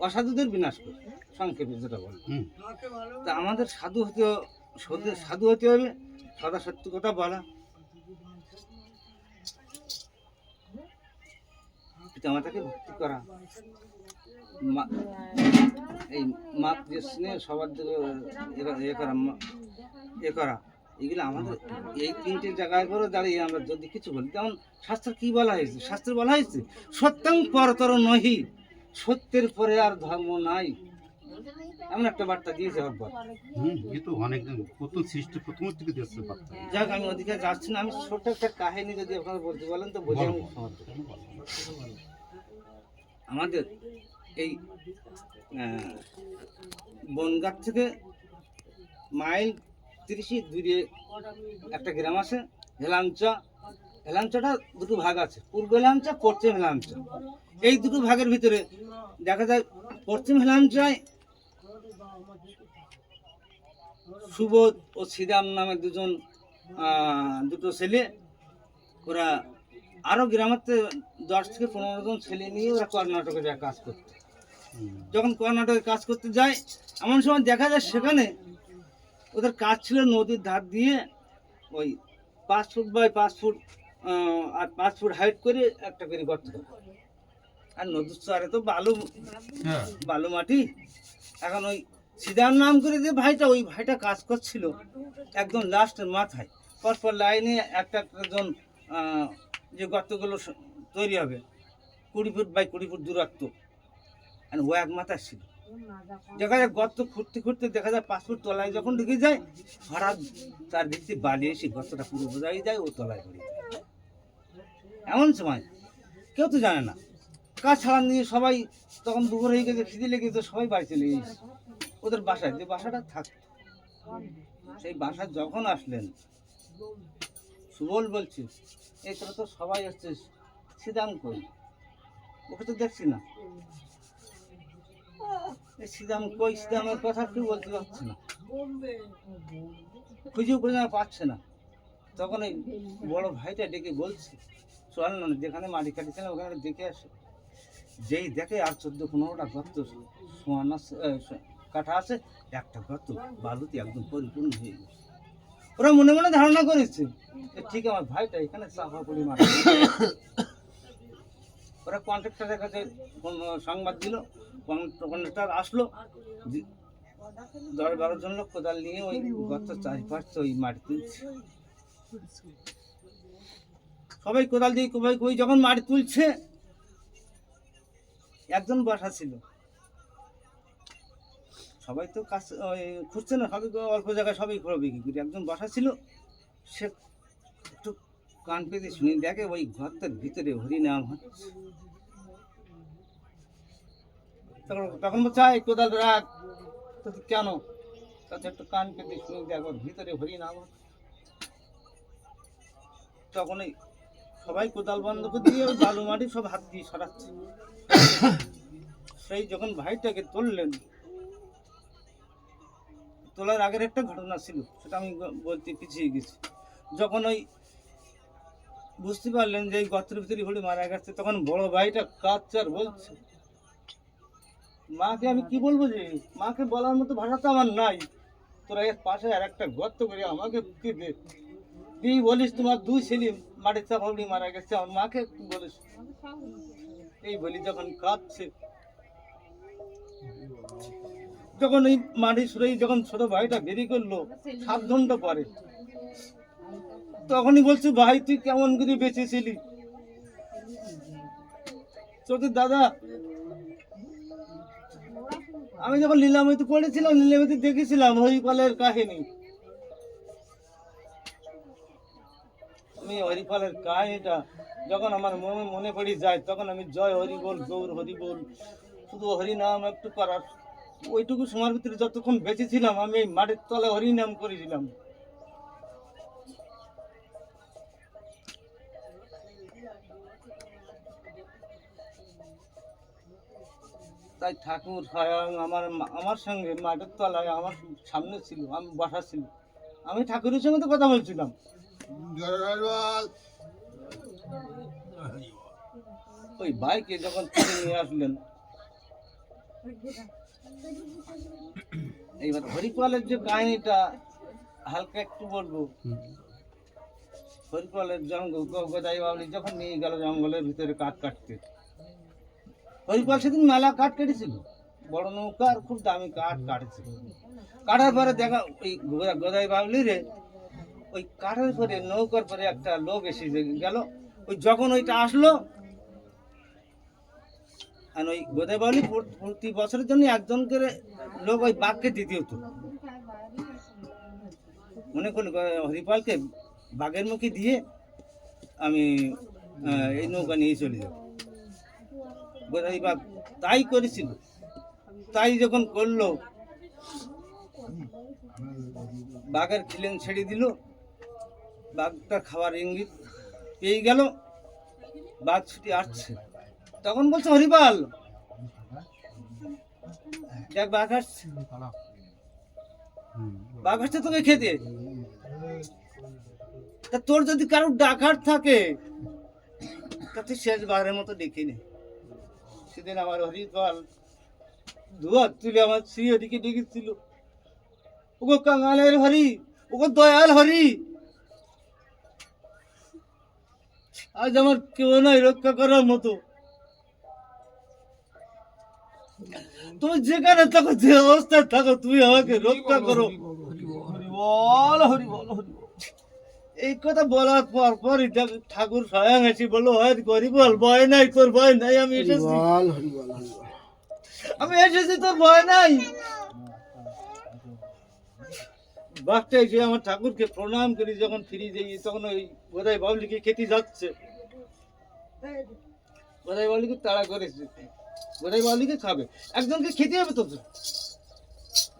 অসাধুদের বিনাশ করে সংক্ষেপে যেটা বলে। তা আমাদের সাধু হতে সাধু হতে হবে সদা সত্য কথা বলা। পিতামাতাকে ভক্তি করা। এই মাতৃ স্নেহ সবার দিকে এ- করা মা- এ করা। এগুলো আমাদের এই তিনটে জায়গায় করে দাঁড়িয়ে আমরা যদি কিছু বলি যেমন শাস্ত্র কি বলা হয়েছে? শাস্ত্রে বলা হয়েছে সত্যং পরতর নহি সত্যের পরে আর ধর্ম নাই। এমন একটা বার্তা দিয়েছে হুম এ অনেক প্রথম সৃষ্টি প্রথম থেকে দিয়েছে বার্তা? যাক আমি ওদিকে যাচ্ছি না আমি ছোট্ট একটা কাহিনী যদি আপনারা বলতে বলেন তো করব। আমাদের এই বনগাঁ থেকে মাইল তিরিশে দূরে একটা গ্রাম আছে হেলামচা হেলামচাটা দুটো ভাগ আছে, পূর্ব হেলামচা পশ্চিম হেলামচা এই দুটো ভাগের ভিতরে দেখা যায় পশ্চিম হেলামচায় সুবোধ ও শ্রীরাম নামে দুজন দুটো ছেলে। ওরা আরও গ্রামের দশ থেকে পনেরো জন ছেলে নিয়ে ওরা কর্ণাটকে যায় কাজ করতে। যখন কর্ণাটকে কাজ করতে যায়, এমন সময় দেখা যায় সেখানে ওদের কাজ ছিল নদীর ধার দিয়ে ওই পাঁচ ফুট বাই পাঁচ ফুট আর পাঁচ ফুট হাইট করে একটা করে গর্ত। আর নদীর চরে তো বালু হ্যাঁ। বালু মাটি। এখন ওই সিদার নাম করে যে ভাইটা ওই ভাইটা কাজ করছিল একদম লাস্টের মাথায়। পরপর লাইনে একটা একটা জন যে গর্তগুলো তৈরি হবে কুড়ি ফুট বাই কুড়ি ফুট দূরত্ব। আর ও এক মাথায় ছিল। দেখা যায় গর্ত খুঁড়তে খুঁড়তে দেখা যায় পাঁচ ফুট তলায় যখন ঢুকে যায়, হঠাৎ তার ভিত্তি বালি এসে গর্তটা পুরো বোঝাই যায়, ও তলায় পড়ে এমন সময়, কেউ তো জানে না কাজ ছাড়ান দিয়ে সবাই তখন দুপুর হয়ে গেছে, খিদে লেগেছে সবাই বাড়ি চলে গেছে ওদের বাসায়, যে বাসাটা থাকতো সেই বাসায় যখন আসলেন, সুবল বলছে তোরা তো সবাই আসছে সিদাম কই? ওকে তো দেখছি না। সিদাম কই সিদামের কথা কেউ বলতে পারছে না। খুঁজেও খুঁজে না পাচ্ছে না। তখন ওই বড় ভাইটা ডেকে বলছে চল না যেখানে মাটি কাটিছে না ওখানে দেখে আসে। যেই দেখে আর চোদ্দ পনেরোটা গর্ত সমান আছে এ, স- কাঠা আছে একটা গর্ত বালুতে একদম পরিপূর্ণ হয়ে গেছে। ওরা মনে মনে ধারণা করেছে ঠিক আমার ভাইটা এখানে চাপা পড়ি মারা ওরা কন্ট্রাক্টরের কাছে সংবাদ দিল কন্ট্রাক্টর আসলো দশ বারো জন লোক কোদাল নিয়ে ওই গর্ত চারিপাশ ওই মাটি তুলছে। সবাই কোদাল দিয়ে কোবাই কই যখন মাটি তুলছে, একজন বসা ছিল। সবাই তো কাজ খুঁজছে না, সবই অল্প জায়গায় সবই করবে কি করে। একজন বসা ছিল, সে একটু কান পেতে শুনে দেখে ওই ঘরটার ভিতরে হরিনাম হচ্ছে তখন তখন বলছে "আয়, কোদাল রাখ তো কেন? তাতে একটু কান পেতে শুনে দেখো ভিতরে হরিনাম তখন এই সবাই কোদাল বন্ধ করে দিয়ে ওই বালু মাটি সব হাত দিয়ে সরাচ্ছে। সেই যখন ভাইটাকে তুললেন তোলার আগের একটা ঘটনা ছিল সেটা আমি বলতে পিছিয়ে গেছি। যখন ওই বুঝতে পারলেন যে এই গর্তের ভিতরে হলে মারা গেছে। তখন বড় ভাইটা আর বলছে, মাকে আমি কি বলব যে? মাকে বলার মতো ভাষা তো আমার নাই। তোরা এর পাশে আর একটা গর্ত করে আমাকে কি দে। তুই বলিস তোমার দুই ছেলে মাটির চাপাবড়ি মারা গেছে, আমার মাকে বলিস। এই বলি যখন কাঁদছে, যখন এই মাটি সুরে যখন ছোট ভাইটা বেরিয়ে করল, সাত ঘণ্টা পরে তখনই বলছে, ভাই, তুই কেমন করে বেঁচেছিলি তোদের দাদা, আমি যখন লীলামতি পড়েছিলাম, লীলামতি দেখেছিলাম হরিপালের কাহিনী। আমি হরিপালের কাহিনীটা যখন আমার মনে মনে পড়ে যায়, তখন আমি জয় হরি বল, গৌর হরি বল, শুধু হরিনাম একটু করার ওইটুকু সময়ের ভিতরে যতক্ষণ বেঁচেছিলাম আমি এই মাটির তলায় হরিনাম করেছিলাম তাই ঠাকুর স্বয়ং আমার আমার সঙ্গে মাটির তলায় আমার সামনে ছিল আমি বসা ছিল। আমি ঠাকুরের সঙ্গে তো কথা বলছিলাম। ওই বাইকে যখন তুলে নিয়ে আসলেন এইবার হরিপালের যে কাহিনীটা হালকা একটু বলব। হরিপালের জঙ্গল গোদাই বাবলি যখন নিয়ে গেল জঙ্গলের ভিতরে কাঠ কাটতে হরিপাল সেদিন মেলা কাঠ কেটেছিল। বড় নৌকা আর খুব দামি কাঠ কাটেছিল। কাটার পরে দেখা, ওই গোদা- গোদাই বাবলি রে ওই কাঠের পরে, নৌকার পরে একটা লোক এসে গেল। ওই যখন ওইটা আসলো, আর ওই গোদাই বাবলি প্রতি- প্রতি বছরের জন্য একজন করে লোক ওই বাঘকে দিতে হতো। মনে করল হরিপালকে বাঘের মুখে দিয়ে আমি এই নৌকা নিয়ে চলে যাব। গোদাই বাঘ তাই করেছিল। তাই যখন করল, বাঘের খিলেন ছেড়ে দিল। বাঘটা খাবার ইঙ্গিত পেয়ে গেল। বাঘ ছুটি আসছে। তখন বলছে, হরিপাল! দেখ, বাঘ আসছে। বাঘ আসছে তোকে খেতে। তা তোর যদি কারোর ডাকার থাকে তা তুই শেষ বাঘের মতো ডেকে নে। সেদিন আমার হরিপাল দুয়ার তুলে আমার শ্রী হরিকে ডেকেছিল। ওগো কাঙালের হরি ওগো দয়াল হরি। আজ আমার কেউ নাই রক্ষা করার মতো। তুমি যেখানে থাকো যে অবস্থায় থাকো তুমি আমাকে রক্ষা করো। হরিবল হরিবল হরিবল এই কথা বলার পর ঠাক- ঠাকুর স্বয়ং এসে বলল হয় হরিবল ভয় নাই তোর ভয় নাই আমি এসেছি। আমি এসেছি তোর ভয় নাই। বাঘটা এসে আমার ঠাকুরকে প্রণাম করি যখন ফিরে যাই তখন ওই বোধহয় বাবলিকে খেতে যাচ্ছে। বোধহয় বাবলিকে তাড়া করেছে বোধহয় বাবলিকে খাবে। একজনকে খেতে হবে তো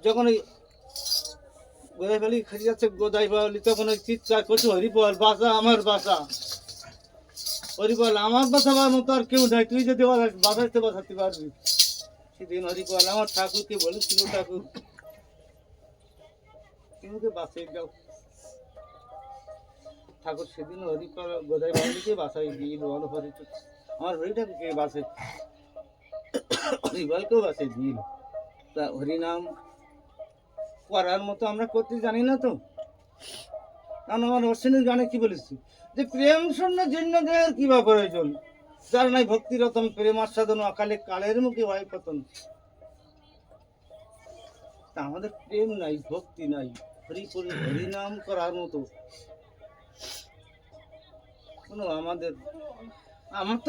যখন ওই গোদাই বালি খেতে যাচ্ছে গোদাই বালি তখন ওই চিৎকার করছে হরিপল বাসা, আমার বাসা। হরিপল আমার বাসাবার মতো আর কেউ নাই, তুই যদি বাসা- বাসাইতে বাসাতে পারবি। সেদিন হরিপল আমার ঠাকুরকে বলেছিল ঠাকুর, তোমাকে বাসাই দাও। ঠাকুর সেদিন হরিপাল গোদাই বাবলিকে বাসাই দিয়ে বলো হরি আমার হরি ঠাকুরকে বাসে হরিপালকেও বাসাই দিল। তা হরিনাম করার মতো আমরা করতে জানি না তো। কারণ আমার অশ্বিনীর গানে কি বলেছি? যে প্রেম শূন্য জীর্ণ দেহের কি বা প্রয়োজন? যার নাই ভক্তিরতম প্রেম আস্বাদন, অকালে কালের মুখে হয় পতন। তা আমাদের প্রেম নাই, ভক্তি নাই। হরি করে হরিনাম করার মতো। কোনো আমাদের আমার তো